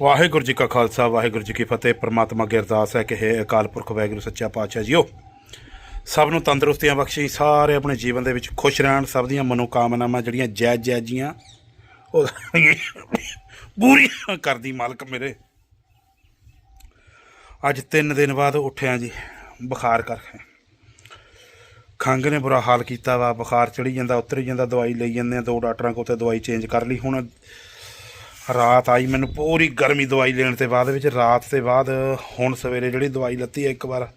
ਵਾਹਿਗੁਰੂ ਜੀ ਕਾ ਖਾਲਸਾ, ਵਾਹਿਗੁਰੂ ਜੀ ਕੀ ਫਤਿਹ। ਪ੍ਰਮਾਤਮਾ ਅੱਗੇ ਅਰਦਾਸ ਹੈ ਕਿ ਹੈ ਅਕਾਲ ਪੁਰਖ, ਵਾਹਿਗੁਰੂ ਸੱਚਾ ਪਾਤਸ਼ਾਹ ਜੀਓ। ਸਭ ਨੂੰ ਤੰਦਰੁਸਤੀਆਂ ਬਖਸ਼ੀ, ਸਾਰੇ ਆਪਣੇ ਜੀਵਨ ਦੇ ਵਿੱਚ ਖੁਸ਼ ਰਹਿਣ। ਸਭ ਦੀਆਂ ਮਨੋਕਾਮਨਾਵਾਂ ਜਿਹੜੀਆਂ ਜੈ ਜੈ ਜੀਆਂ, ਉਹ ਪੂਰੀਆਂ ਕਰਦੀ ਮਾਲਕ ਮੇਰੇ। ਅੱਜ 3 ਦਿਨ ਬਾਅਦ ਉੱਠਿਆ ਜੀ, ਬੁਖਾਰ ਕਰਕੇ ਖੰਘ ਨੇ ਬੁਰਾ ਹਾਲ ਕੀਤਾ ਵਾ, ਬੁਖਾਰ ਚੜੀ ਜਾਂਦਾ, ਉਤਰੀ ਜਾਂਦਾ, ਦਵਾਈ ਲਈ ਜਾਂਦੇ ਆ ਦੋ ਡਾਕਟਰਾਂ ਕੋਲ ਤੇ ਦਵਾਈ ਚੇਂਜ ਕਰ ਲਈ। ਹੁਣ ਰਾਤ ਆਈ, ਮੈਨੂੰ ਪੂਰੀ ਗਰਮੀ ਦਵਾਈ ਲੈਣ ਤੇ ਬਾਅਦ ਵਿੱਚ, ਰਾਤ ਤੇ ਬਾਅਦ ਹੁਣ ਸਵੇਰੇ ਜਿਹੜੀ ਦਵਾਈ ਲੱਤੀ ਹੈ ਇੱਕ ਵਾਰ,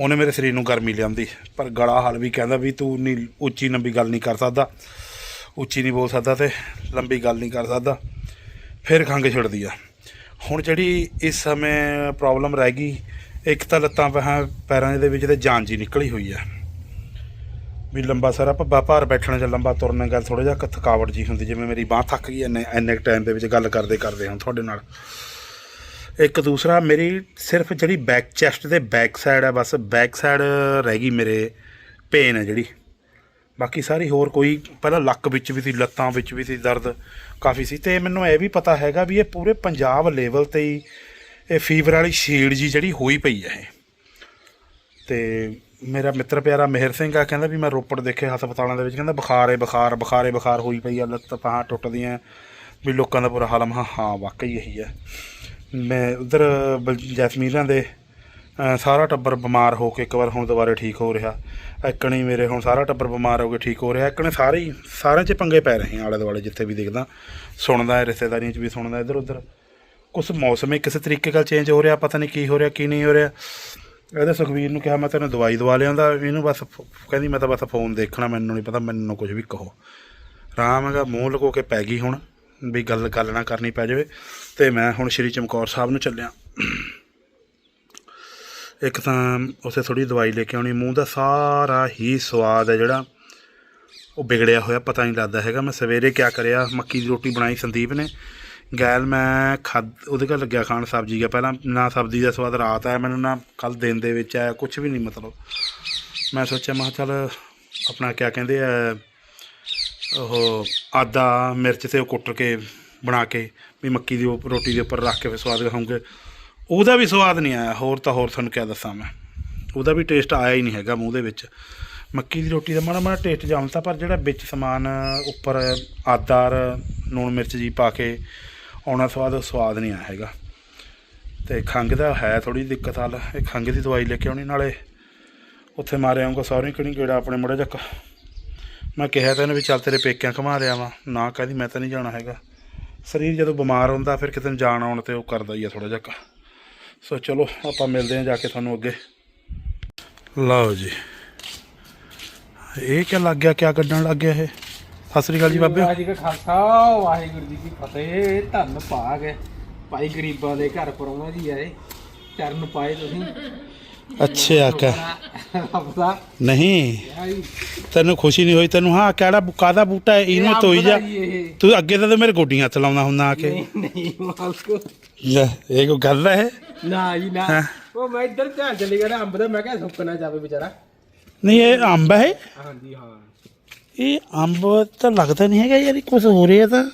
ਉਹਨੇ ਮੇਰੇ ਸਰੀਰ ਨੂੰ ਗਰਮੀ ਲਿਆਂਦੀ। ਪਰ ਗਲਾ ਹਾਲ ਵੀ ਕਹਿੰਦਾ ਵੀ ਤੂੰ ਨਹੀਂ ਉੱਚੀ ਲੰਬੀ ਗੱਲ ਨਹੀਂ ਕਰ ਸਕਦਾ। ਉੱਚੀ ਨਹੀਂ ਬੋਲ ਸਕਦਾ ਤੇ ਲੰਬੀ ਗੱਲ ਨਹੀਂ ਕਰ ਸਕਦਾ। ਫਿਰ ਖੰਘ ਛਿੜਦੀ ਆ। ਹੁਣ ਜਿਹੜੀ ਇਸ ਸਮੇਂ ਪ੍ਰੋਬਲਮ ਰਹਿ ਗਈ, ਇੱਕ ਤਾਂ ਲੱਤਾਂ ਬਾਹਾਂ ਪੈਰਾਂ ਦੇ ਵਿੱਚ ਤੇ ਜਾਨ ਜੀ ਨਿਕਲੀ ਹੋਈ ਆ। ਵੀ ਲੰਬਾ ਸਾਰਾ ਭੱਬਾ ਭਾਰ ਬੈਠਣ ਜਾਂ ਲੰਬਾ ਤੁਰਨ ਗੱਲ ਥੋੜਾ ਜਿਹਾ ਥਕਾਵਟ ਜੀ ਹੁੰਦੀ, ਜਿਵੇਂ ਮੇਰੀ ਬਾਹ ਥੱਕ ਗਈ ਇੰਨੇ ਇੰਨੇ ਟਾਈਮ ਦੇ ਵਿੱਚ ਗੱਲ ਕਰਦੇ ਕਰਦੇ ਹਾਂ ਤੁਹਾਡੇ ਨਾਲ। ਇੱਕ ਦੂਸਰਾ, ਮੇਰੀ ਸਿਰਫ ਜਿਹੜੀ ਬੈਕ ਚੈਸਟ ਦੇ ਬੈਕ ਸਾਈਡ ਹੈ ਬਸ ਬੈਕ ਸਾਈਡ ਰਹਿ ਗਈ ਮੇਰੇ ਪੇਨ ਹੈ ਜਿਹੜੀ। ਬਾਕੀ ਸਾਰੀ ਹੋਰ ਕੋਈ, ਪਹਿਲਾਂ ਲੱਕ ਵਿੱਚ ਵੀ ਸੀ, ਲੱਤਾਂ ਵਿੱਚ ਵੀ ਸੀ, ਦਰਦ ਕਾਫੀ ਸੀ। ਤੇ ਮੈਨੂੰ ਇਹ ਵੀ ਪਤਾ ਹੈਗਾ ਵੀ ਇਹ ਪੂਰੇ ਪੰਜਾਬ ਲੈਵਲ ਤੇ ਹੀ ਇਹ ਫੀਵਰ ਵਾਲੀ ਸ਼ੀਲਡ ਜੀ ਜਿਹੜੀ ਹੋਈ ਪਈ ਹੈ ਇਹ। ਤੇ ਮੇਰਾ ਮਿੱਤਰ ਪਿਆਰਾ ਮਿਹਰ ਸਿੰਘ ਆ, ਕਹਿੰਦਾ ਵੀ ਮੈਂ ਰੋਪੜ ਦੇਖੇ ਹਸਪਤਾਲਾਂ ਦੇ ਵਿੱਚ, ਕਹਿੰਦਾ ਬੁਖਾਰ ਏ, ਬੁਖਾਰ, ਬੁਖਾਰੇ ਬੁਖਾਰ ਹੋਈ ਪਈ ਆ, ਲੱਤ ਬਾਹਾਂ ਟੁੱਟਦੀਆਂ ਵੀ ਲੋਕਾਂ ਦਾ ਬੁਰਾ ਹਾਲ ਮਾ ਹਾਂ, ਵਾਕਈ ਇਹੀ ਹੈ ਮੈਂ ਉਧਰ ਜੈਸਮੀਨਾਂ ਦੇ ਸਾਰਾ ਟੱਬਰ ਬਿਮਾਰ ਹੋ ਕੇ ਇੱਕ ਵਾਰ ਹੁਣ ਦੁਬਾਰੇ ਠੀਕ ਹੋ ਰਿਹਾ। ਇੱਕਣੀ ਮੇਰੇ ਹੁਣ ਸਾਰਾ ਟੱਬਰ ਬਿਮਾਰ ਹੋ ਕੇ ਠੀਕ ਹੋ ਰਿਹਾ। ਇੱਕਣੇ ਸਾਰੇ ਹੀ ਸਾਰਿਆਂ 'ਚ ਪੰਗੇ ਪੈ ਰਹੇ ਆਲੇ ਦੁਆਲੇ ਜਿੱਥੇ ਵੀ ਦੇਖਦਾ। ਸੁਣਦਾ ਹੈ ਰਿਸ਼ਤੇਦਾਰੀਆਂ 'ਚ ਵੀ ਸੁਣਦਾ ਇੱਧਰ ਉੱਧਰ ਕੁਛ ਮੌਸਮ ਹੀ ਕਿਸੇ ਤਰੀਕੇ ਨਾਲ ਚੇਂਜ ਹੋ ਰਿਹਾ, ਪਤਾ ਨਹੀਂ ਕੀ ਹੋ ਰਿਹਾ, ਕੀ ਨਹੀਂ ਹੋ ਰਿਹਾ। ਇਹਦੇ ਸੁਖਵੀਰ ਨੂੰ ਕਿਹਾ, ਮੈਂ ਤੈਨੂੰ ਦਵਾਈ ਦਵਾ ਲਿਆਂਦਾ, ਇਹਨੂੰ ਬਸ ਕਹਿੰਦੀ ਮੈਂ ਤਾਂ ਬਸ ਫੋਨ ਦੇਖਣਾ, ਮੈਨੂੰ ਨਹੀਂ ਪਤਾ, ਮੈਨੂੰ ਕੁਝ ਵੀ ਕਹੋ। ਰਾਮ ਹੈਗਾ, ਮੂੰਹ ਲਗੋ ਕੇ ਪੈ ਗਈ ਹੁਣ, ਵੀ ਗੱਲ ਗੱਲ ਨਾ ਕਰਨੀ ਪੈ ਜਾਵੇ। ਤੇ ਮੈਂ ਹੁਣ ਸ਼੍ਰੀ ਚਮਕੌਰ ਸਾਹਿਬ ਨੂੰ ਚੱਲਿਆ। ਇੱਕ ਤਾਂ ਉਸੇ ਥੋੜੀ ਦਵਾਈ ਲੈ ਕੇ ਆਉਣੀ, ਮੂੰਹ ਦਾ ਸਾਰਾ ਹੀ ਸਵਾਦ ਹੈ ਜਿਹੜਾ, ਉਹ ਵਿਗੜਿਆ ਹੋਇਆ, ਪਤਾ ਨਹੀਂ ਲੱਗਦਾ ਹੈਗਾ। ਮੈਂ ਸਵੇਰੇ ਕਿਆ ਕਰਿਆ, ਮੱਕੀ ਦੀ ਰੋਟੀ ਬਣਾਈ ਸੰਦੀਪ ਨੇ। ਗੈਲ, ਮੈਂ ਖਾਦ, ਉਹਦੇ ਘਰ ਲੱਗਿਆ ਖਾਣ ਸਬਜ਼ੀ ਦਾ। ਪਹਿਲਾਂ ਨਾ ਸਬਜ਼ੀ ਦਾ ਸਵਾਦ ਰਾਤ ਆਇਆ, ਮੈਨੂੰ ਨਾ ਕੱਲ ਦਿਨ ਦੇ ਵਿੱਚ ਆਇਆ ਕੁਝ ਵੀ ਨਹੀਂ ਮਤਲਬ। ਮੈਂ ਸੋਚਿਆ, ਮੈਂ ਚੱਲ ਆਪਣਾ ਕਿਆ ਕਹਿੰਦੇ ਆ, ਉਹ ਆਦਾ ਮਿਰਚ ਤੇ ਉਹ ਕੁੱਟ ਕੇ ਬਣਾ ਕੇ, ਵੀ ਮੱਕੀ ਦੀ ਉਹ ਰੋਟੀ ਦੇ ਉੱਪਰ ਰੱਖ ਕੇ ਫਿਰ ਸਵਾਦ ਖਾਉਂਗੇ ਉਹਦਾ ਵੀ ਸਵਾਦ ਨਹੀਂ ਆਇਆ, ਹੋਰ ਤਾਂ ਹੋਰ ਤੁਹਾਨੂੰ ਕਿਆ ਦੱਸਾਂ ਮੈਂ। ਉਹਦਾ ਵੀ ਟੇਸਟ ਆਇਆ ਹੀ ਨਹੀਂ ਹੈਗਾ ਮੂੰਹ ਦੇ ਵਿੱਚ। ਮੱਕੀ ਦੀ ਰੋਟੀ ਦਾ ਮਾੜਾ ਮਾੜਾ ਟੇਸਟ ਜਮਤਾ ਪਰ ਜਿਹੜਾ ਵਿੱਚ ਸਮਾਨ ਉੱਪਰ ਆਦਾਰ ਲੂਣ ਮਿਰਚ ਜੀ ਪਾ ਕੇ ਆਉਣਾ ਸਵਾਦ ਸਵਾਦ ਨਹੀਂ ਆਇਆ ਹੈਗਾ। ਤੇ ਖੰਘ ਦਾ ਹੈ ਥੋੜੀ ਦਿੱਕਤ ਹਾਲ। ਇਹ ਖੰਘ ਦੀ ਦਵਾਈ ਲੈ ਕੇ ਆਉਣੀ, ਨਾਲੇ ਉੱਥੇ ਮਾਰਿਆ ਆਉਂਗਾ ਸੌਰੀ ਕਿਹੜੀ ਕਿਹੜਾ ਆਪਣੇ ਮੁੰਡੇ ਚੱਕ ਮੈਂ ਕਿਹਾ ਤਾਂ ਇਹਨੂੰ ਵੀ ਚੱਲ ਤੇਰੇ ਪੇਕਿਆਂ ਘੁਮਾ ਲਿਆ ਵਾਂ। ਨਾ ਕਹਿੰਦੀ, ਮੈਂ ਤਾਂ ਨਹੀਂ ਜਾਣਾ ਹੈਗਾ। ਸਰੀਰ ਜਦੋਂ ਬਿਮਾਰ ਹੁੰਦਾ, ਫਿਰ ਕਿਤੇ ਜਾਣ ਆਉਣ ਤੇ ਉਹ ਕਰਦਾ ਹੀ ਆ ਥੋੜਾ ਜਿਹਾ। ਸੋ ਚਲੋ, ਆਪਾਂ ਮਿਲਦੇ ਹਾਂ ਜਾ ਕੇ ਤੁਹਾਨੂੰ ਅੱਗੇ। ਲਓ ਜੀ। ਇਹ ਕਿਆ ਲੱਗ ਗਿਆ? ਕਿਆ ਕੱਢਣ ਲੱਗ ਗਿਆ ਇਹ? ਸਤਿ ਸ੍ਰੀ ਅਕਾਲ ਜੀ ਬਾਬੇ। ਵਾਹਿਗੁਰੂ ਜੀ ਕਾ ਖਾਲਸਾ ਵਾਹਿਗੁਰੂ ਜੀ ਕੀ ਫਤਿਹ। ਧੰਨ ਭਾਗ ਭਾਈ ਗਰੀਬਾਂ ਦੇ ਘਰ ਪਰੋਣਾ ਜੀ ਆਏ। ਚਰਨ ਪਾਏ ਤੁਸੀਂ। ਅੱਛਾ ਕਾ ਰੱਬ ਦਾ ਨਹੀਂ। ਆਈ ਤੈਨੂੰ ਖੁਸ਼ੀ ਨਹੀਂ ਹੋਈ? ਤੈਨੂੰ ਹਾਂ ਕਿਹੜਾ ਬੁੱਕਾ ਦਾ ਬੂਟਾ ਹੈ? ਇਹਨੂੰ ਤੋਈ ਜਾ। ਤੂੰ ਅੱਗੇ ਤਾਂ ਮੇਰੇ ਗੋਡੀਆਂ ਹੱਥ ਲਾਉਂਦਾ ਹੁੰਦਾ ਆ ਕੇ। ਨਹੀਂ ਨਹੀਂ ਮਾਲਕ। ਲੈ ਇਹ ਕੋਈ ਗੱਲ ਹੈ? ਨਾ ਜੀ ਨਾ। ਉਹ ਮੈਂ ਇੱਧਰ ਧਿਆਨ ਚਲੀ ਗਿਆ ਅੰਬ ਦਾ। ਮੈਂ ਕਿਹਾ ਸੁੱਕ ਨਾ ਜਾਵੇ ਵਿਚਾਰਾ। ਨਹੀਂ ਇਹ ਅੰਬ ਹੈ? ਹਾਂਜੀ ਹਾਂ। ਇਹ ਅੰਬ ਤਾਂ ਲੱਗਦਾ ਨਹੀਂ ਹੈਗਾ ਯਾਰ ਕੁਝ ਹੋ ਰਿਹਾ ਤਾਂ।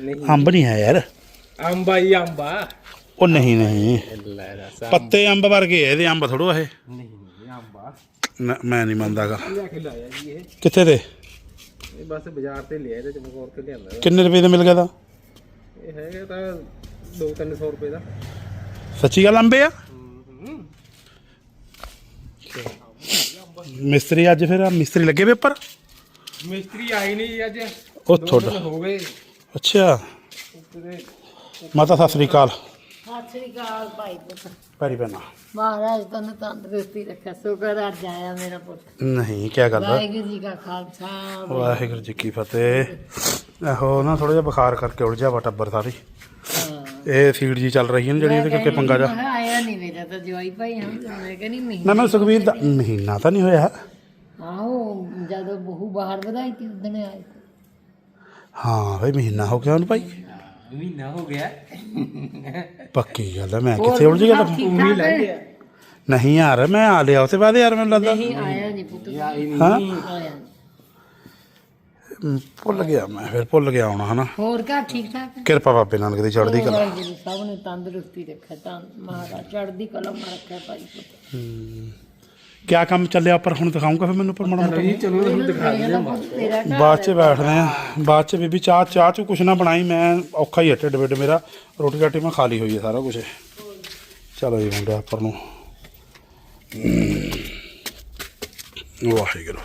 ਨਹੀਂ। ਅੰਬ ਨਹੀਂ ਹੈ ਯਾਰ। ਅੰਬਾ ਹੀ ਅੰਬਾ। ਉਹ ਨਹੀਂ ਨਹੀਂ। ਲੈ ਦੱਸ ਪੱਤੇ ਅੰਬ ਵਰਗੇ ਆ, ਇਹਦੇ ਅੰਬ ਥੋੜੋ ਇਹ। ਨਹੀਂ ਨਹੀਂ ਅੰਬਾ। ਨਾ, ਮੈਂ ਨਹੀਂ ਮੰਨਦਾਗਾ। ਲਿਆ ਕੇ ਲਾਇਆ ਜੀ ਇਹ। ਕਿੱਥੇ ਦੇ? ਇਹ ਬਸ ਬਾਜ਼ਾਰ ਤੇ ਲਿਆ ਇਹਦੇ ਚਮਕੌਰ ਕੇ ਲਿਆਂਦਾ? ਕਿੰਨੇ ਰੁਪਏ ਦਾ ਮਿਲ ਗਿਆ ਦਾ ਇਹ ਹੈਗਾ ਤਾਂ 2-300 ਰੁਪਏ ਦਾ। ਸੱਚੀ ਗੱਲ ਅੰਬੇ ਆ? ਮਿਸਤਰੀ ਅੱਜ ਫਿਰ ਆ ਮਿਸਤਰੀ ਲੱਗੇ ਵੇ ਉੱਪਰ ਮਿਸਤਰੀ ਆਈ ਨਹੀਂ ਅੱਜ। ਉਹ ਦੋ ਤੁਹਾਡਾ। ਦਿਨ ਹੋ ਗਏ। ਅੱਛਾ। ਤੇ ਮਾਤਾ ਸਤਿ ਸ੍ਰੀ ਅਕਾਲ। ਸਤਿ ਸ੍ਰੀ ਅਕਾਲ ਭਾਈ ਪੁੱਤ। ਪੈਰੀ ਪੈਣਾ। ਮਹਾਰਾਜ ਤੁਹਾਨੂੰ ਤੰਦਰੁਸਤੀ ਰੱਖੇ ਸ਼ੁਕਰ ਅੱਜ ਆਇਆ ਮੇਰਾ ਪੁੱਤ। ਨਹੀਂ ਕੀ ਗੱਲ ਆ? ਵਾਹਿਗੁਰੂ ਜੀ ਕਾ ਖਾਲਸਾ ਵਾਹਿਗੁਰੂ ਜੀ ਕੀ ਫਤਿਹ। ਇਹੋ ਨਾ ਥੋੜਾ ਜਿਹਾ ਬੁਖਾਰ ਕਰਕੇ ਉੜ ਜਾ ਵਾ ਟੱਬਰ ਸਾਰੀ। ਹਾਂ। ਇਹ ਸੀੜ ਜੀ ਚੱਲ ਰਹੀ ਹੈ ਨਾ ਜਿਹੜੀ ਇਹਦੇ ਕਰਕੇ ਪੰਗਾ ਜਾ। ਆਇਆ ਨਹੀਂ ਮੇਰਾ ਤਾਂ ਜਵਾਈ ਭਾਈ ਹਮ ਮੈਂ ਕਹਿੰਦੀ ਨਾ ਮਹੀਨਾ ਮੈਂ ਸੁਖਵੀਰ ਦਾ ਮਹੀਨਾ ਤਾਂ ਨਹੀਂ ਹੋਇਆ। ਆਹੋ ਜਦੋਂ ਬਹੂ ਬਾਹਰ ਵਧਾਈ ਤੀ ਉਦਣ ਆਏ ਹਾਂ ਬਈ ਮਹੀਨਾ ਹੋ ਗਿਆ ਉਹਨੂੰ ਭਾਈ। ਮਹੀਨਾ ਹੋ ਗਿਆ। ਪੱਕੀ ਗੱਲ ਹੈ ਮੈਂ ਕਿੱਥੇ ਉਲਝ ਗਿਆ ਤਾਂ। ਉਮੀ ਲੈ ਗਿਆ। ਨਹੀਂ ਯਾਰ ਮੈਂ ਆ ਲਿਆ ਉਸ ਤੋਂ ਬਾਅਦ ਯਾਰ ਮੈਨੂੰ ਲੱਗਦਾ। ਨਹੀਂ ਆਇਆ ਨਹੀਂ ਪੁੱਤ। ਆਈ ਹਾਂ? ਆਇਆ ਭੁੱਲ ਗਿਆ ਮੈਂ ਫਿਰ ਭੁੱਲ ਗਿਆ ਆਉਣਾ ਹਨਾ। ਹੋਰ ਘਰ ਠੀਕ ਠਾਕ? ਹੈ ਕਿਰਪਾ ਬਾਬੇ ਨਾਨਕ ਦੀ ਚੜ੍ਹਦੀ ਕਲਾ। ਸਭ ਨੇ ਤੰਦਰੁਸਤੀ ਰੱਖੇ ਤਾਂ ਮਹਾਰਾਜ ਚੜ੍ਹਦੀ ਕਲਾ ਮਾ ਰੱਖਿਆ ਭਾਈ ਪੁੱਤ। ਕਿਆ ਕੰਮ ਚੱਲਿਆ ਪਰ ਹੁਣ ਦਿਖਾਉਂਗਾ ਫਿਰ ਮੈਨੂੰ ਪਰ ਮਾੜਾ ਮੋਟਾ। ਚਲੋ ਤੁਹਾਨੂੰ ਦਿਖਾ ਦਿੰਦੇ ਹਾਂ ਪੁੱਤ ਤੇਰਾ ਘਰ ਬਾਅਦ ਚ ਬੈਠਦੇ ਆ ਬਾਅਦ ਚ ਬੀਬੀ ਚਾਹ ਚਾਹ ਚ ਕੁਛ ਨਾ ਬਣਾਈ ਮੈਂ ਔਖਾ ਹੀ ਹੈ ਢਿੱਡ ਬਿੱਡ ਮੇਰਾ। ਰੋਟੀ ਰਾਟੀ ਮੈਂ ਖਾ ਲਈ ਹੋਈ ਹੈ ਸਾਰਾ ਕੁਝ ਚਲੋ ਜੀ ਮੁੰਡਿਆ ਉੱਪਰ ਨੂੰ। ਵਾਹਿਗੁਰੂ।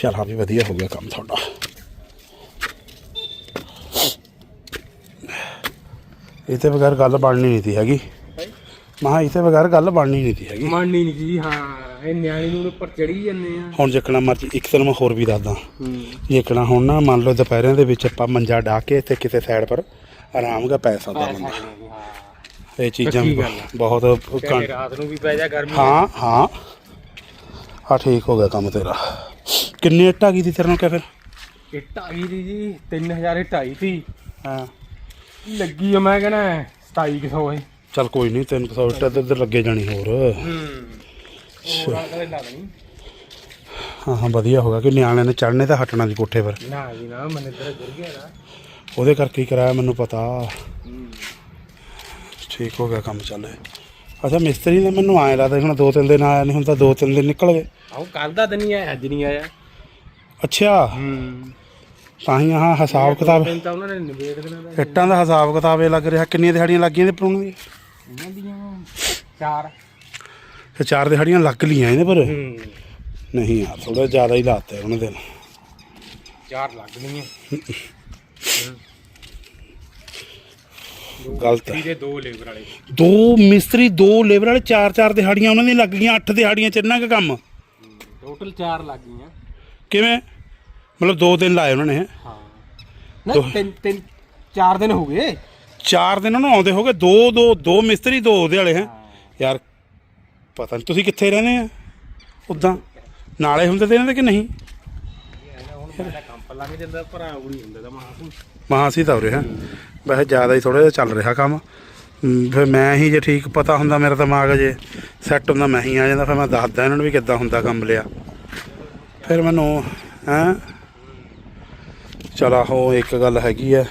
ਚਲ ਹਾਂ ਵੀ ਵਧੀਆ ਹੋ ਗਿਆ ਕੰਮ ਤੁਹਾਡਾ। ਇਹ ਤੇ ਬਗੈਰ ਗੱਲ ਬਣਨੀ ਨਹੀਂ ਸੀ ਹੈਗੀ। ਮਹਾ ਇਹ ਤੇ ਬਗੈਰ ਗੱਲ ਬਣਨੀ ਨਹੀਂ ਸੀ ਹੈਗੀ। ਮੰਨਣੀ ਨਹੀਂ ਜੀ ਹਾਂ ਇਹ ਨਿਆਣੀ ਨੂੰ ਉੱਪਰ ਚੜੀ ਜਾਂਦੇ ਆ। ਹੁਣ ਜਿੱਕਣਾ ਮਰਜ਼ੀ ਇੱਕ ਮੈਂ ਹੋਰ ਵੀ ਦੱਸਦਾ। ਹੂੰ। ਜਿੱਕਣਾ ਹੁਣ ਨਾ ਮੰਨ ਲਓ ਦੁਪਹਿਰਾਂ ਦੇ ਵਿੱਚ ਆਪਾਂ ਮੰਜਾ ਢਾ ਕੇ ਤੇ ਕਿਸੇ ਸਾਈਡ ਪਰ ਆਰਾਮ ਨਾਲ ਪੈ ਸਕਦਾ ਬੰਦਾ। ਇਹ ਚੀਜ਼ਾਂ ਪੱਕੀ ਗੱਲ ਆ। ਬਹੁਤ ਚਾਹੇ ਰਾਤ ਨੂੰ ਵੀ ਪੈ ਜਾ ਗਰਮੀ ਹਾਂ ਹਾਂ। ਆ ਠੀਕ ਹੋ ਗਿਆ ਕੰਮ ਤੇਰਾ। ਕਿੰਨੀ ਇੱਟ ਆ ਗਈ ਸੀ ਤੇਰੇ ਨਾਲ ਕਿਆ ਫਿਰ? ਇੱਟ ਆ ਗਈ ਦੀ ਜੀ 3000 ਇੱਟ ਆਈ ਸੀ। ਹਾਂ। ਲੱਗੀ ਆ ਮੈਂ ਕਹਿੰਦਾ 2700 ਹੈ ਚੱਲ ਕੋਈ ਨਹੀਂ ਤੈਨੂੰ ਸੌ ਇੱਟ ਇੱਧਰ ਲੱਗੇ ਜਾਣੀ ਹੋਰ। ਹੂੰ। ਹੋਰ ਆ ਕਦੇ ਲੱਗਣੀ ਹਾਂ ਹਾਂ ਵਧੀਆ ਹੋ ਗਿਆ ਕਿ ਨਿਆਣਿਆਂ ਨੇ ਚੜਨੇ ਤਾਂ ਹਟਣਾ ਸੀ ਕੋਠੇ ਪਰ। ਨਾ ਜੀ ਨਾ ਮਨ ਇੱਧਰ ਗਿਰ ਗਿਆ ਨਾ। ਉਹਦੇ ਕਰਕੇ ਹੀ ਕਰਾਇਆ ਮੈਨੂੰ ਪਤਾ। ਠੀਕ ਹੋ ਗਿਆ ਕੰਮ ਚੱਲੇ ਅੱਛਾ ਮਿਸਤਰੀ ਨੇ ਮੈਨੂੰ ਆਏ ਲੱਗਦਾ ਹੁਣ ਦੋ ਤਿੰਨ ਦਿਨ ਆਇਆ ਨਹੀਂ ਹੁਣ ਤਾਂ ਦੋ ਤਿੰਨ ਦਿਨ ਨਿਕਲ ਗਏ। ਆਹ ਕੱਲ ਦਾ ਦਿਨ ਹੀ ਆਇਆ ਅੱਜ ਨਹੀਂ ਆਇਆ। ਅੱਛਾ। ਹੂੰ। ਤਾਂ ਹੀ ਆਹ ਹਿਸਾਬ ਕਿਤਾਬ ਦਿਨ ਤਾਂ ਉਹਨਾਂ ਨੇ ਨਿਬੇੜ ਦੇਣਾ ਦਾ ਇੱਟਾਂ ਦਾ ਹਿਸਾਬ ਕਿਤਾਬ ਇਹ ਲੱਗ ਰਿਹਾ ਕਿੰਨੀਆਂ ਦਿਹਾੜੀਆਂ ਲੱਗੀਆਂ ਤੇ ਪਰੂਣ ਦੀ ਇਹਨਾਂ ਦੀਆਂ ਚਾਰ। ਤੇ ਚਾਰ ਦਿਹਾੜੀਆਂ ਲੱਗ ਲੀਆਂ ਇਹਨੇ ਪਰ। ਹੂੰ। ਨਹੀਂ ਯਾਰ ਥੋੜਾ ਜ਼ਿਆਦਾ ਹੀ ਲਾਤੇ ਉਹਨੇ ਦਿਨ ਚਾਰ ਲੱਗ ਗਈਆਂ। ਗਲਤ ਹੈ। ਇਹਦੇ ਦੋ ਲੇਬਰ ਵਾਲੇ। ਦੋ ਮਿਸਤਰੀ ਦੋ ਲੇਬਰ ਵਾਲੇ ਚਾਰ ਚਾਰ ਦਿਹਾੜੀਆਂ ਉਹਨਾਂ ਦੀਆਂ ਲੱਗ ਗਈਆਂ ਅੱਠ ਦਿਹਾੜੀਆਂ ਚ ਇੰਨਾ ਕੁ ਕੰਮ। ਟੋਟਲ ਚਾਰ ਲੱਗ ਗਈਆਂ। ਕਿਵੇਂ? ਮਤਲਬ ਦੋ ਦਿਨ ਲਾਏ ਉਹਨਾਂ ਨੇ। ਹਾਂ। ਨਹੀਂ ਤਿੰਨ ਤਿੰਨ ਚਾਰ ਦਿਨ ਹੋ ਗਏ? ਚਾਰ ਦਿਨ ਉਹਨੂੰ ਆਉਂਦੇ ਹੋਗੇ ਦੋ ਦੋ ਦੋ ਮਿਸਤਰੀ ਦੋ ਉਹਦੇ ਵਾਲੇ ਹੈ। ਯਾਰ ਪਤਾ ਨਹੀਂ ਤੁਸੀਂ ਕਿੱਥੇ ਰਹਿੰਦੇ ਆ? ਉਦਾਂ ਨਾਲੇ ਹੁੰਦੇ ਤੇ ਇਹਨਾਂ ਦੇ ਕਿ ਨਹੀਂ? ਮਹਾਸੀ ਤਾਂ ਹੈ। ਵੈਸੇ ਜ਼ਿਆਦਾ ਹੀ ਥੋੜਾ ਜਿਹਾ ਚੱਲ ਰਿਹਾ ਕੰਮ। ਫਿਰ ਮੈਂ ਹੀ ਜੇ ਠੀਕ ਪਤਾ ਹੁੰਦਾ ਮੇਰਾ ਦਿਮਾਗ ਜੇ ਸੈੱਟ ਹੁੰਦਾ ਮੈਂ ਹੀ ਆ ਜਾਂਦਾ ਫਿਰ ਮੈਂ ਦੱਸਦਾ ਇਹਨਾਂ ਨੂੰ ਵੀ ਕਿੱਦਾਂ ਹੁੰਦਾ ਕੰਮ ਲਿਆ। ਫਿਰ ਮੈਨੂੰ ਹੈਂ? ਚਲਾ ਹੋ ਇੱਕ ਗੱਲ ਹੈਗੀ ਐ।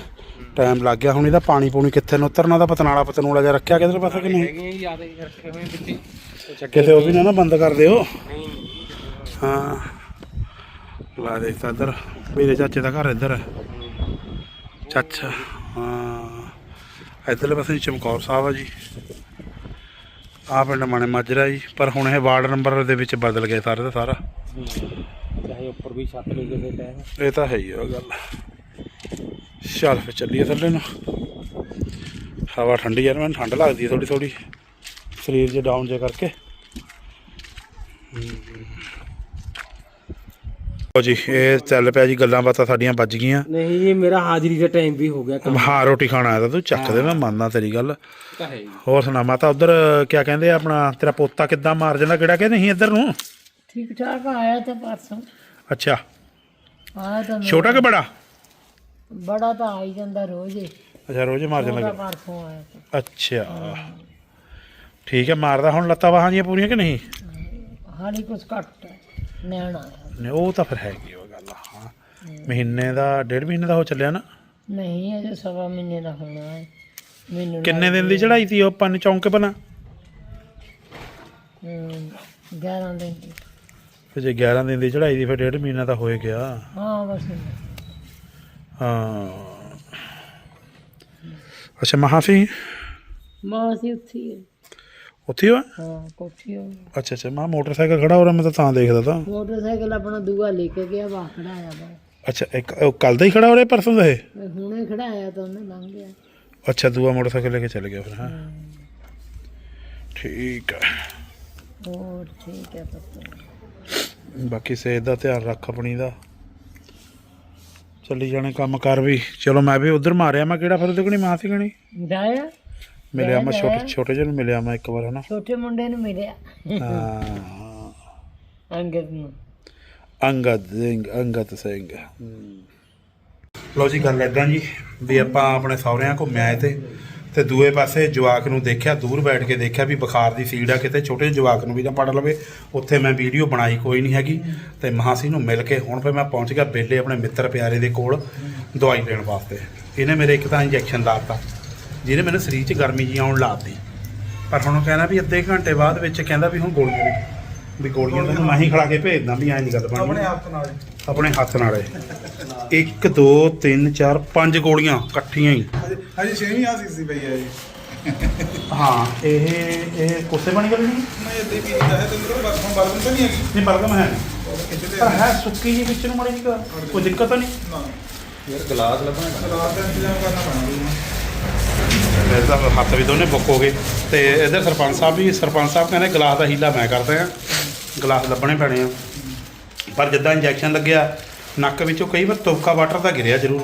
ਟਾਈਮ ਲੱਗ ਗਿਆ ਹੁਣ ਇਹਦਾ ਪਾਣੀ ਪੂਣੀ ਕਿੱਥੇ ਨੂੰ? ਉਤਰਨਾ ਦਾ ਪਤਨਾਲਾ ਪਤਨੂਲਾ ਜਿਹਾ ਰੱਖਿਆ ਕਿਧਰ ਪਾਸੇ ਕਿ ਨਹੀਂ? ਹੈਗੀਆਂ ਜੀ ਯਾਦ ਰੱਖੇ ਹੋਏ ਵਿੱਚੇ। ਉਹ ਛੱਡ ਕਿਤੇ ਉਹ ਵੀ ਨਾ ਨਾ ਬੰਦ ਕਰ ਦਿਓ। ਹਾਂ। ਲਾ ਤਾਂ ਇੱਧਰ ਮੇਰੇ ਚਾਚੇ ਦਾ ਘਰ ਇੱਧਰ ਹੈ ਚਾਚਾ ਹਾਂ। ਇੱਧਰਲੇ ਪਾਸੇ ਚਮਕੌਰ ਸਾਹਿਬ ਆ ਜੀ। ਆ ਪਿੰਡ ਮਣੇ ਮਾਜਰਾ ਜੀ। ਪਰ ਹੁਣ ਇਹ ਵਾਰਡ ਨੰਬਰ ਦੇ ਵਿੱਚ ਬਦਲ ਗਏ ਸਾਰੇ ਦਾ ਸਾਰਾ। ਚਾਹੇ ਉੱਪਰ ਵੀ ਛੱਤ ਨਹੀਂ ਕਿਸੇ ਟਾਈਮ ਇਹ ਤਾਂ ਹੈ ਹੀ ਉਹ ਗੱਲ। ਚੱਲ ਫਿਰ ਚੱਲੀਏ ਥੱਲੇ ਨੂੰ। ਹਵਾ ਠੰਡੀ ਯਾਰ ਮੈਨੂੰ ਠੰਡ ਲੱਗਦੀ ਹੈ ਥੋੜੀ ਥੋੜੀ ਸਰੀਰ ਜੇ ਡਾਊਨ ਜੇ ਕਰਕੇ। ਲਓ ਜੀ ਇਹ ਚੱਲ ਪਿਆ ਜੀ ਗੱਲਾਂ ਬਾਤਾਂ ਸਾਡੀਆਂ ਵੱਜ ਗਈਆਂ। ਨਹੀਂ ਜੀ ਮੇਰਾ ਹਾਜ਼ਰੀ ਦਾ ਟਾਈਮ ਵੀ ਹੋ ਗਿਆ ਕੰਮ। ਹਾਂ ਰੋਟੀ ਖਾਣਾ ਆਇਆ ਤਾਂ ਤੂੰ ਚੱਕ ਦੇ ਮੈਂ ਮੰਨਦਾ ਤੇਰੀ ਗੱਲ। ਤਾਂ ਹੈ ਜੀ ਹੋਰ ਸੁਣਾ ਮਾਤਾ ਉਧਰ ਕਿਆ ਕਹਿੰਦੇ ਆ ਆਪਣਾ ਤੇਰਾ ਪੋਤਾ ਕਿੱਦਾਂ ਮਾਰ ਜਾਂਦਾ ਕਿਹੜਾ ਕਿ ਨਹੀਂ ਇੱਧਰ ਨੂੰ? ਠੀਕ ਠਾਕ ਆਇਆ ਤਾਂ ਪਰਸੋਂ। ਅੱਛਾ। ਆਇਆ ਤਾਂ ਛੋਟਾ ਕਿ ਬੜਾ? ਬੜਾ ਤਾਂ ਆ ਹੀ ਜਾਂਦਾ ਰੋਜ਼ ਹੀ। ਅੱਛਾ ਰੋਜ਼ ਮਾਰ ਜਾਂਦਾ ਪਰਸੋਂ ਆਇਆ ਤਾਂ। ਅੱਛਾ। ਠੀਕ ਹੈ ਮਾਰਦਾ ਹੁਣ ਲੱਤਾਂ ਬਾਹਾਂ ਜੀਆਂ ਪੂਰੀਆਂ ਕਿ ਨਹੀਂ? ਹਾਲੀ ਕੁਛ ਘੱਟ ਹੈ ਨਿਆਣਾ ਨਹੀਂ ਉਹ ਤਾਂ ਫਿਰ ਹੈਗੀ ਉਹ ਗੱਲ ਹਾਂ। ਮਹੀਨੇ ਦਾ ਡੇਢ ਮਹੀਨੇ ਦਾ ਹੋ ਚੱਲਿਆ ਨਾ। ਨਹੀਂ ਅਜੇ ਸਵਾ ਮਹੀਨੇ ਦਾ ਹੋਣਾ ਹੈ। ਮੈਨੂੰ ਕਿੰਨੇ ਦਿਨ ਦੀ ਚੜਾਈ ਸੀ ਉਹ ਪੰਨ ਚੌਂਕ ਬਣਾ ਹਮ, 11 ਦਿਨ ਦੀ। ਫਿਰ ਜੇ 11 ਦਿਨ ਦੀ ਚੜਾਈ ਦੀ ਫਿਰ ਡੇਢ ਮਹੀਨਾ ਤਾਂ ਹੋਏ ਗਿਆ। ਹਾਂ ਬਸ ਹਾਂ। ਅੱਛਾ ਮਹਾਫੀ ਮਾਂ ਸੀ ਉੱਥੇ ਹੀ ਹੈ। ਉੱਥੇ ਹੀ ਹਾਂ? ਕੋਠੀ ਹੋ ਅੱਛਾ ਅੱਛਾ ਮਾ ਮੋਟਰਸਾਈਕਲ ਖੜਾ ਹੋ ਰਿਹਾ ਮੈਂ ਤਾਂ ਤਾਂ ਦੇਖਦਾ ਤਾਂ। ਮੋਟਰਸਾਈਕਲ ਆਪਣਾ ਦੂਆ ਲੈ ਕੇ ਗਿਆ ਵਾ ਖੜਾਇਆ ਵਾ ਅੱਛਾ ਇੱਕ ਕੱਲ ਦਾ ਹੀ ਖੜਾ ਹੋ ਰਿਹਾ ਪਰਸੋਂ ਦਾ ਇਹ? ਮੈਂ ਹੁਣੇ ਖੜਾਇਆ ਤਾਂ ਉਹਨੇ ਲੰਘ ਗਿਆ। ਅੱਛਾ ਦੂਆ ਮੋਟਰਸਾਈਕਲ ਲੈ ਕੇ ਚੱਲ ਗਿਆ ਫਿਰ ਹਾਂ। ਠੀਕ ਹੈ। ਹੋਰ ਠੀਕ ਹੈ ਪੁੱਤ। ਬਾਕੀ ਸਿਹਤ ਦਾ ਧਿਆਨ ਰੱਖ ਆਪਣੀ ਦਾ। ਚੱਲੀ ਜਾਣੇ ਕੰਮ ਕਰ ਵੀ। ਚਲੋ ਮੈਂ ਵੀ ਉਧਰ ਮਾਰਿਆ ਮੈਂ ਕਿਹੜਾ ਫਿਰ ਉਹਦੇ ਕੋਲ ਮਾਂ ਸੀ ਜਾਇਆ। ਮਿਲਿਆ ਮੈਂ ਛੋਟੇ। ਛੋਟੇ ਜਿਹੇ ਨੂੰ ਮਿਲਿਆ ਮੈਂ ਇੱਕ ਵਾਰ ਹਨਾ? ਛੋਟੇ ਮੁੰਡੇ ਨੂੰ ਮਿਲਿਆ। ਹਾਂ। ਅੰਗਦ ਨੂੰ। ਅੰਗਦ ਸਿੰਘ ਅੰਗਦ ਸਿੰਘ। ਲੋ ਜੀ ਗੱਲ ਏਦਾਂ ਜੀ ਵੀ ਆਪਾਂ ਆਪਣੇ ਸਹੁਰਿਆਂ ਘੁੰਮੇ ਆਏ ਤੇ ਤੇ ਦੂਏ ਪਾਸੇ ਜਵਾਕ ਨੂੰ ਦੇਖਿਆ, ਦੂਰ ਬੈਠ ਕੇ ਦੇਖਿਆ ਵੀ ਬੁਖਾਰ ਦੀ ਸੀੜ ਆ, ਕਿਤੇ ਛੋਟੇ ਜਵਾਕ ਨੂੰ ਵੀ ਨਾ ਪੜ ਲਵੇ। ਉੱਥੇ ਮੈਂ ਵੀਡੀਓ ਬਣਾਈ, ਕੋਈ ਨਹੀਂ ਹੈਗੀ। ਤੇ ਮਹਾਸੀ ਨੂੰ ਮਿਲ ਕੇ ਹੁਣ ਫਿਰ ਮੈਂ ਪਹੁੰਚ ਗਿਆ ਬੇਲੇ ਆਪਣੇ ਮਿੱਤਰ ਪਿਆਰੇ ਦੇ ਕੋਲ ਦਵਾਈ ਲੈਣ ਵਾਸਤੇ। ਇਹਨੇ ਮੇਰੇ ਇੱਕ ਤਾਂ ਇੰਜੈਕਸ਼ਨ ਲਾਤਾ ਜਿਹਨੇ ਮੈਨੂੰ ਸਰੀਰ 'ਚ ਗਰਮੀ ਜੀ ਆਉਣ ਲਾਤੀ ਪਰ ਹੁਣ ਉਹ ਕਹਿੰਦਾ ਵੀ ਅੱਧੇ ਘੰਟੇ ਬਾਅਦ ਵਿੱਚ ਕਹਿੰਦਾ ਵੀ ਹੁਣ ਗੋਲੀਆਂ ਵੀ ਵੀ ਗੋਲੀਆਂ ਤਾਂ ਮੈਂ ਹੀ ਖੜਾ ਕੇ ਭੇਜਦਾ ਵੀ ਐਂ ਨਹੀਂ ਗੱਲ ਬਣਨੀ। ਆਪਣੇ ਹੱਥ ਨਾਲ ਆਪਣੇ ਹੱਥ ਨਾਲ ਇਹ। ਇੱਕ 2 3 4 5 ਗੋਲੀਆਂ ਇਕੱਠੀਆਂ ਹੀ। ਹਜੇ ਛੇਵੀਂ ਆ ਸੀ ਪਈ ਹੈ ਜੀ। ਹਾਂ ਇਹ ਇਹ ਕੋਸੇ ਬਣ ਗਈ ਨਹੀਂ? ਮੈਂ ਇੱਦਾਂ ਹੀ ਪੀ ਲਿਆ ਹੈ ਤੇ ਮੇਰੇ ਬਸ ਹੁਣ ਬਲਗਮ ਤਾਂ ਨਹੀਂ ਹੈਗੀ। ਨਹੀਂ ਬਲਗਮ ਹੈ ਪਰ ਹੈ? ਸੁੱਕੀ ਜੀ ਵਿੱਚ ਨੂੰ ਮੜੀ ਨਹੀਂ ਕਰ ਕੋਈ ਦਿੱਕਤ ਤਾਂ ਨਹੀਂ? ਨਾ। ਯਾਰ ਗਲਾਸ ਲੱਭਣਾ ਰਾਤ ਦਾ ਇੰਤਜ਼ਾਮ ਕਰਨਾ ਪੈਣਾ ਤਾਂ ਹੱਥ ਵੀ ਦੋਨੇ ਬੁੱਕ ਹੋ ਗਏ। ਤੇ ਇਹਦੇ ਸਰਪੰਚ ਸਾਹਿਬ ਵੀ ਸਰਪੰਚ ਸਾਹਿਬ ਕਹਿੰਦੇ ਗਲਾਸ ਦਾ ਹੀਲਾ ਮੈਂ ਕਰਦਾ ਆ ਗਲਾਸ ਲੱਭਣੇ ਪੈਣੇ ਆ। ਪਰ ਜਿੱਦਾਂ ਇੰਜੈਕਸ਼ਨ ਲੱਗਿਆ ਨੱਕ ਵਿੱਚੋਂ ਕਈ ਵਾਰ ਤੋਕਾ ਵਾਟਰ ਤਾਂ ਗਿਰਿਆ ਜ਼ਰੂਰ।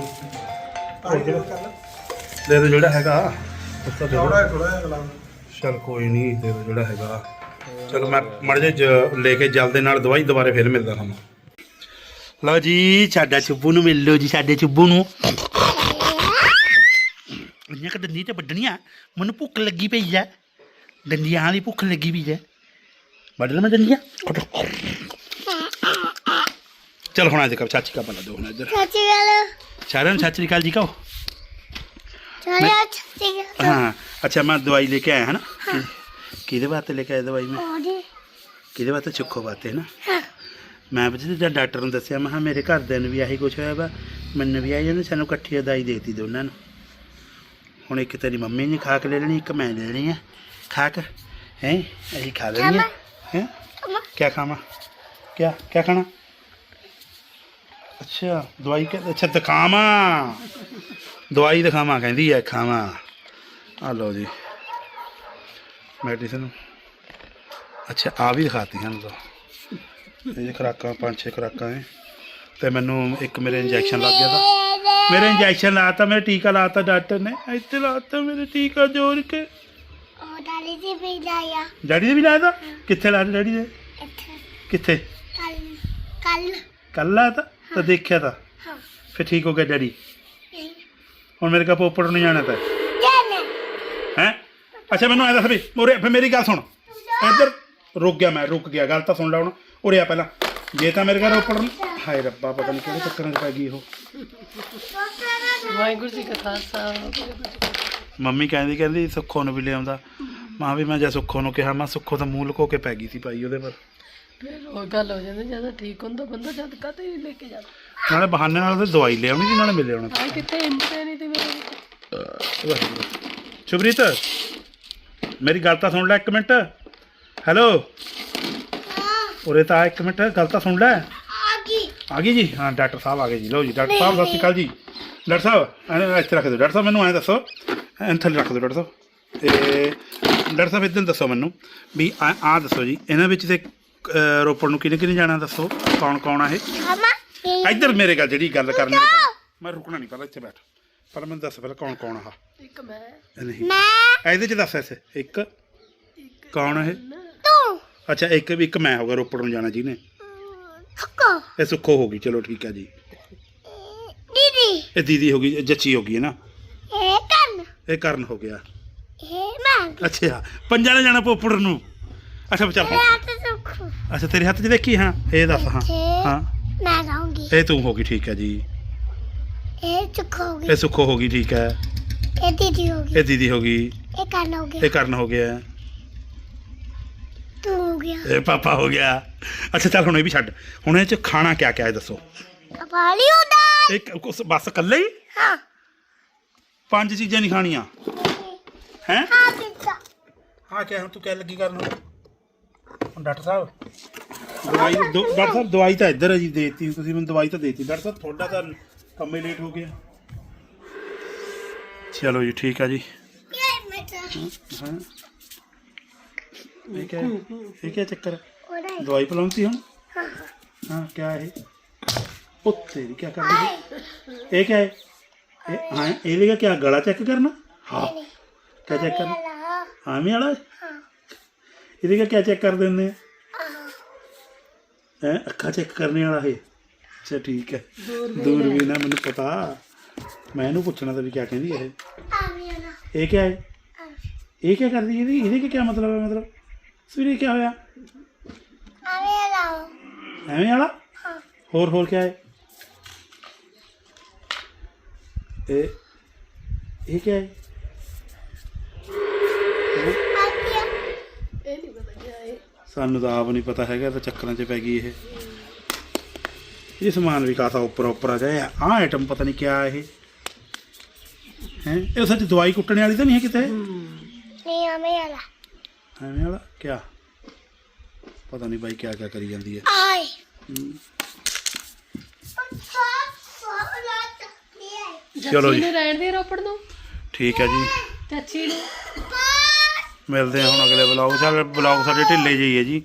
ਦੇ ਦੋ ਜਿਹੜਾ ਹੈਗਾ। ਦੇ। ਥੋੜਾ ਥੋੜਾ ਜਿਹਾ ਗਲਾਸ। ਚਲ ਕੋਈ ਨਹੀਂ ਦੇ ਦਿਓ ਜਿਹੜਾ ਹੈਗਾ। ਚਲੋ ਮੈਂ ਮੜ ਜੇ ਲੈ ਕੇ ਜਲ ਦੇ ਨਾਲ ਦਵਾਈ ਦੁਬਾਰੇ ਫਿਰ ਮਿਲਦਾ ਤੁਹਾਨੂੰ। ਲਓ ਜੀ ਸਾਡਾ ਚੁੱਬੂ ਨੂੰ ਮਿਲ ਲਓ ਜੀ ਸਾਡੇ ਚੁੱਬੂ ਨੂੰ। ਇੰਨੀਆਂ ਕਿ ਦੰਦੀ ਤੇ ਵੱਢਣੀਆਂ ਮੈਨੂੰ ਭੁੱਖ ਲੱਗੀ ਪਈ ਆ। ਦੰਦੀਆਂ ਦੀ ਭੁੱਖ ਲੱਗੀ ਪਈ ਆ। ਚਲ ਹੁਣ ਅੱਜ ਕੱਪ ਚਾਚੀ ਕਾ ਬਣਾ ਦੋ ਹੁਣ ਇੱਧਰ। ਚਾਚੀ ਗੱਲ ਸਾਰਿਆਂ ਨੂੰ ਸਤਿ ਸ੍ਰੀ ਅਕਾਲ ਜੀ ਕਹੋ। ਚਲਿਆ ਚਾਚੀ ਗੱਲ ਹਾਂ ਅੱਛਾ ਮੈਂ ਦਵਾਈ ਲੈ ਕੇ ਆਇਆ ਹਾਂ। ਨਾ ਕਿਹਦੇ ਵਾਸਤੇ ਲੈ ਕੇ ਆਇਆ ਦਵਾਈ ਮੈਂ? ਉਹਦੀ ਕਿਹਦੇ ਵਾਸਤੇ? ਚੁੱਕੋ ਵਾਸਤੇ ਨਾ ਮੈਂ ਪੁੱਛਿਆ ਜਦ ਡਾਕਟਰ ਨੂੰ ਦੱਸਿਆ ਮੈਂ ਕਿਹਾ ਮੇਰੇ ਘਰਦਿਆਂ ਨੂੰ ਵੀ ਆਹੀ ਕੁਛ ਹੋਇਆ ਵਾ। ਮੈਨੂੰ ਵੀ ਆਈ ਜਾਂਦੇ ਸਾਨੂੰ ਇਕੱਠੀ ਦਵਾਈ ਦੇਤੀ ਦੋਨਾਂ ਨੂੰ। ਹੁਣ ਇੱਕ ਤੇਰੀ ਮੰਮੀ ਨੇ ਖਾ ਕੇ ਲੈ ਲੈਣੀ ਇੱਕ ਮੈਂ ਲੈ ਲੈਣੀ ਆ। ਖਾ ਕੇ ਹੈ? ਅਸੀਂ ਖਾ ਲੈਣੀ ਹੈ ਹੈ? ਕੀ ਖਾਵਾਂ? ਕੀ ਕੀ ਖਾਣਾ? ਅੱਛਾ, ਦਵਾਈ ਕਿ ਅੱਛਾ, ਦਿਖਾਵਾਂ। ਦਵਾਈ ਦਿਖਾਵਾਂ, ਕਹਿੰਦੀ ਹੈ ਖਾਵਾਂ। ਆ ਲਓ ਜੀ। ਮੈਡੀਸਨ। ਅੱਛਾ, ਆ ਵੀ ਦਿਖਾਤੀ ਹਨ ਤਾਂ ਇਹ ਖੁਰਾਕਾਂ, ਪੰਜ ਛੇ ਖੁਰਾਕਾਂ ਨੇ। ਤੇ ਮੈਨੂੰ ਇੱਕ ਮੇਰੇ ਇੰਜੈਕਸ਼ਨ ਲੱਗ ਗਿਆ ਤਾਂ। ਮੇਰੇ ਇੰਜੈਕਸ਼ਨ ਲਾਤਾ, ਮੇਰੇ ਟੀਕਾ ਲਾਤਾ ਡਾਕਟਰ ਨੇ। ਇੱਥੇ ਲਾਤਾ ਮੇਰੇ ਟੀਕਾ ਜੋੜ ਕੇ। ਡਾਲੀ ਦੀ ਵੀ ਲਾਇਆ ਡੈਡੀ ਦੇ ਵੀ ਲਾਇਆ ਤਾ? ਕਿੱਥੇ ਲਾਇਆ ਡੈਡੀ ਦੇ ਇੱਥੇ। ਕਿੱਥੇ? ਕੱਲ ਕੱਲ। ਕੱਲ ਲਾਇਆ ਤਾ? ਤਾਂ ਦੇਖਿਆ ਤਾਂ। ਹਾਂ। ਫਿਰ ਠੀਕ ਹੋ ਗਿਆ ਡੈਡੀ। ਹੁਣ ਮੇਰੇ ਕਾ ਪੋਪੜ ਨੂੰ ਜਾਣਾ ਤਾਂ। ਜਾਨੇ ਹੈ? ਅੱਛਾ ਮੈਨੂੰ ਐ ਦੱਸ ਵੀ ਉਰੇ ਫਿਰ ਮੇਰੀ ਗੱਲ ਸੁਣ। ਇੱਧਰ ਰੁਕ ਗਿਆ ਮੈਂ ਰੁਕ ਗਿਆ। ਗੱਲ ਤਾਂ ਸੁਣ ਲੈ ਹੁਣ। ਉਰੇ ਆ ਪਹਿਲਾਂ। ਜੇ ਤਾਂ ਮੇਰੇ ਘਰ ਉੱਪਰ ਹਾਏ ਰੱਬਾ ਪਤਾ ਨਹੀਂ ਕਿਹੜੇ ਚੱਕਰਾਂ 'ਚ ਪੈ ਗਈ ਉਹ। ਵਾਹਿਗੁਰੂ ਜੀ ਕਾ ਖਾਲਸਾ। ਮੰਮੀ ਕਹਿੰਦੀ ਕਹਿੰਦੀ ਸੁੱਖੋ ਨੂੰ ਵੀ ਲਿਆਉਂਦਾ ਮਾਂ ਵੀ ਮੈਂ ਜੇ ਸੁੱਖੋ ਨੂੰ ਕਿਹਾ ਮੈਂ ਸੁੱਖੋ ਤਾਂ ਮੂੰਹ ਲੁਕੋ ਕੇ ਪੈ ਗਈ ਸੀ ਭਾਈ ਉਹਦੇ ਪਰ ਫਿਰ ਉਹ ਗੱਲ ਹੋ ਜਾਂਦੀ ਜਦੋਂ ਠੀਕ ਹੁੰਦਾ ਬੰਦਾ ਜਦ ਕਾਤੇ ਲੈ ਕੇ ਜਾਂਦਾ। ਨਾਲੇ ਬਹਾਨੇ ਨਾਲ ਉਹਦੀ ਦਵਾਈ ਲਿਆਉਣੀ ਸੀ ਨਾਲੇ ਮਿਲ ਆਉਣਾ ਆ ਕਿਤੇ ਇੰਤੇ ਨਹੀਂ ਤੇ ਮੇਰੇ ਸ਼ੁਭਰੀਤ ਮੇਰੀ ਗੱਲ ਤਾਂ ਸੁਣ ਲੈ ਇੱਕ ਮਿੰਟ। ਹੈਲੋ? ਉਰੇ ਤਾਂ ਆ ਇੱਕ ਮਿੰਟ ਗੱਲ ਤਾਂ ਸੁਣ ਲੈ। ਆ ਗਈ। ਆ ਗਈ ਜੀ? ਹਾਂ ਡਾਕਟਰ ਸਾਹਿਬ ਆ ਗਏ ਜੀ। ਲਓ ਜੀ ਡਾਕਟਰ ਸਾਹਿਬ ਸਤਿ ਸ਼੍ਰੀ ਅਕਾਲ ਜੀ। ਡਾਕਟਰ ਸਾਹਿਬ ਇਹਨੂੰ ਇੱਥੇ ਰੱਖ ਦਿਓ। ਡਾਕਟਰ ਸਾਹਿਬ ਮੈਨੂੰ ਐਂ ਦੱਸੋ। ਐਂ ਥੱਲੇ ਰੱਖ ਦਿਓ ਡਾਕਟਰ ਸਾਹਿਬ। ਤੇ ਡਾਕਟਰ ਸਾਹਿਬ ਇਦਾਂ ਦੱਸੋ ਮੈਨੂੰ ਵੀ ਆ ਦੱਸੋ ਜੀ ਇਹਨਾਂ ਵਿੱਚ ਤੇ ਰੋਪੜ ਨੂੰ ਕਿਹਨੇ ਕਿਹਨੇ ਜਾਣਾ ਦੱਸੋ? ਕੌਣ ਕੌਣ ਆ ਇਹ? ਇੱਧਰ ਮੇਰੇ ਗੱਲ ਜਿਹੜੀ ਗੱਲ ਕਰਨੀ ਹੈ ਮੈਂ ਰੁਕਣਾ ਨਹੀਂ ਪਹਿਲਾਂ ਇੱਥੇ ਬੈਠ। ਪਰ ਮੈਨੂੰ ਦੱਸ ਪਹਿਲਾਂ ਕੌਣ ਕੌਣ ਆ ਇੱਕ ਮੈਂ। ਨਹੀਂ। ਮੈਂ। ਇਹਦੇ ਚ ਦੱਸ ਐਸੇ ਇੱਕ। ਕੌਣ ਇਹ? ਤੂੰ। ਅੱਛਾ ਇੱਕ ਵੀ ਇੱਕ ਮੈਂ ਹੋਗਾ ਰੋਪੜ ਨੂੰ ਜਾਣਾ ਜਿਹਨੇ। ਥੱਕੋ ਇਹ ਸੁੱਖੋ ਹੋ ਗਈ ਚਲੋ ਠੀਕ ਹੈ ਜੀ। ਦੀਦੀ। ਇਹ ਦੀਦੀ ਹੋ ਗਈ ਜੱਚੀ ਹੋ ਗਈ ਹੈ ਨਾ। ਇਹ ਇਹ ਕਰਨ ਹੋ ਗਿਆ। ਇਹ ਮੈਂ। ਅੱਛਾ ਪੰਜਾਂ ਨੇ ਜਾਣਾ ਪੋਪੜ ਨੂੰ। ਅੱਛਾ ਚੱਲ ਇਹ ਹੁਣ ਸੁੱਖੂ। ਅੱਛਾ ਤੇਰੇ ਹੱਥ 'ਚ ਦੇਖੀ ਹਾਂ। ਇਹ ਦੱਸ ਹਾਂ। ਹਾਂ। ਮੈਂ ਰਹੂੰਗੀ। ਇਹ ਤੂੰ ਹੋ ਗਈ ਠੀਕ ਹੈ ਜੀ। ਇਹ ਚੁੱਕੋਗੀ ਇਹ ਸੁੱਖੋ ਹੋ ਗਈ ਠੀਕ ਹੈ। ਇਹ ਦੀਦੀ ਹੋ ਗਈ। ਇਹ ਦੀਦੀ ਹੋ ਗਈ। ਇਹ ਕੰਨ ਹੋ ਇਹ ਗਿਆ ਕਰਨ ਹੋ ਗਿਆ। ਤੂੰ ਹੋ ਗਿਆ। ਇਹ ਪਾਪਾ ਹੋ ਗਿਆ। ਅੱਛਾ ਚੱਲ ਹੁਣ ਇਹ ਵੀ ਛੱਡ। ਹੁਣ ਇਹ 'ਚ ਖਾਣਾ ਕਿਆ ਕਿਆ ਹੈ ਦੱਸੋ। ਪਾਲੀ ਹੁੰਦਾ। ਇੱਕ ਬਸ ਇਕੱਲੇ ਹੀ? ਹਾਂ। ਪੰਜ ਚੀਜ਼ਾਂ ਨਹੀਂ ਖਾਣੀਆਂ। ਹੈ? ਹਾਂ ਪਿੱਛਾ ਹਾਂ ਕਿਆ ਹੁਣ ਤੂੰ ਕਿਆ ਲੱਗੀ ਕਰਨ ਹੁਣ ਡਾਕਟਰ ਸਾਹਿਬ? ਦਵਾਈ ਦੋ- ਡਾਕਟਰ ਸਾਹਿਬ ਦਵਾਈ ਤਾਂ ਇੱਧਰ ਹੈ ਜੀ ਦੇਤੀ ਤੁਸੀਂ ਮੈਨੂੰ ਦਵਾਈ ਤਾਂ ਦੇਤੀ। ਡਾਕਟਰ ਸਾਹਿਬ ਤੁਹਾਡਾ ਤਾਂ ਕੰਮ ਹੀ ਲੇਟ ਹੋ ਗਿਆ। ਚਲੋ ਜੀ ਠੀਕ ਆ ਜੀ। ਇਹ ਮੈਂ ਤਾਂ ਹਾਂ ਇਹ ਇਹ ਕਿਆ ਚੱਕਰ ਹੈ ਦਵਾਈ ਪਿਲਾਉਂਦੀ ਹੁਣ? ਹਾਂ। ਕਿਆ ਹੈ ਉਹ ਤੇਰੀ ਕਿਆ ਕਰ ਰਹੀ? ਹੈ ਇਹ ਕਿਆ ਹੈ ਇਹ ਹਾਂ ਇਹਦੇ का क्या गला चेक करना हाँ क्या चेक करना ਲਾ हामी वाला ਹਾਂ ਇਹਦੇ का क्या चेक कर देंगे ਆਹ ਹੈ ਅੱਖਾਂ ਚੈੱਕ ਕਰਨੇ ਵਾਲਾ ਇਹ ਅੱਛਾ ਠੀਕ ਹੈ ਦੂਰ ਵੀ ਨਾ ਮੈਨੂੰ ਪਤਾ ਮੈਂ ਇਹਨੂੰ ਪੁੱਛਣਾ ਤਾਂ ਵੀ ਕਿਆ ਕਹਿੰਦੀ ਇਹ ਆ ਮੇਰਾ ਇਹ ਕੀ ਹੈ ਇਹ ਕੀ ਕਰਦੀ ਹੈ ਇਹਦੀ ਇਹਦੇ ਕੀ ਮਤਲਬ ਹੈ ਮਤਲਬ ਸਵੇਰੇ ਕੀ ਹੋਇਆ ਆਵੇ ਲਾਓ ਐਵੇਂ ਵਾਲਾ ਹੋਰ ਹੋਰ ਕੀ ਹੈ ਇਹ ਇਹ ਕੀ ਹੈ? ਸਾਨੂੰ ਤਾਂ ਆਪ ਨਹੀਂ ਪਤਾ ਹੈਗਾ ਤਾਂ ਚੱਕਰਾਂ 'ਚ ਪੈ ਗਈ ਇਹ। ਇਹ ਸਮਾਨ ਵੀ ਕਾਸਾ ਉੱਪਰ ਉੱਪਰ ਆ ਜਾਏ ਆਹ ਆਈਟਮ ਪਤਾ ਨਹੀਂ ਕਿਆ ਇਹ। ਹੈ? ਇਹ ਸੱਚ ਦਵਾਈ ਕੁੱਟਣ ਵਾਲੀ ਤਾਂ ਨਹੀਂ ਹੈ ਕਿਤੇ? ਨਹੀਂ ਆਵੇ ਲਾ ਐਵੇਂ ਵਾਲਾ? ਕਿਆ? ਪਤਾ ਨਹੀਂ ਬਾਈ ਕਿਆ ਕਿਆ ਕਰੀ ਜਾਂਦੀ ਹੈ। ਆਏ। ਚਲੋ ਜੀ। ਨੂੰ ਰਹਿਣ ਦੇ ਰੋਪੜ ਨੂੰ? ਠੀਕ ਹੈ ਜੀ। ਚਾਚੀ ਨੂੰ? ਮਿਲਦੇ ਹਾਂ ਹੁਣ ਅਗਲੇ ਬਲੌਗ ਚੱਲ ਬਲੌਗ ਸਾਡੇ ਢਿੱਲੇ ਜਿਹੇ ਹੀ ਹੈ ਜੀ।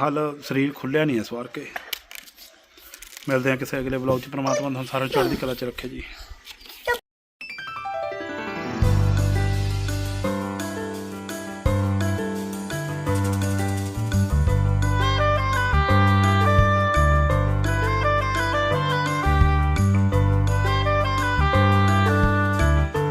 ਹਾਲ ਸਰੀਰ ਖੁੱਲਿਆ ਨਹੀਂ ਇਸ ਵਾਰ ਕੇ। ਮਿਲਦੇ ਹਾਂ ਕਿਸੇ ਅਗਲੇ ਬਲੌਗ 'ਚ। ਪ੍ਰਮਾਤਮਾ ਤੁਹਾਨੂੰ ਸਾਰਿਆਂ ਨੂੰ ਚੜ੍ਹਦੀ ਕਲਾ 'ਚ ਰੱਖੇ ਜੀ।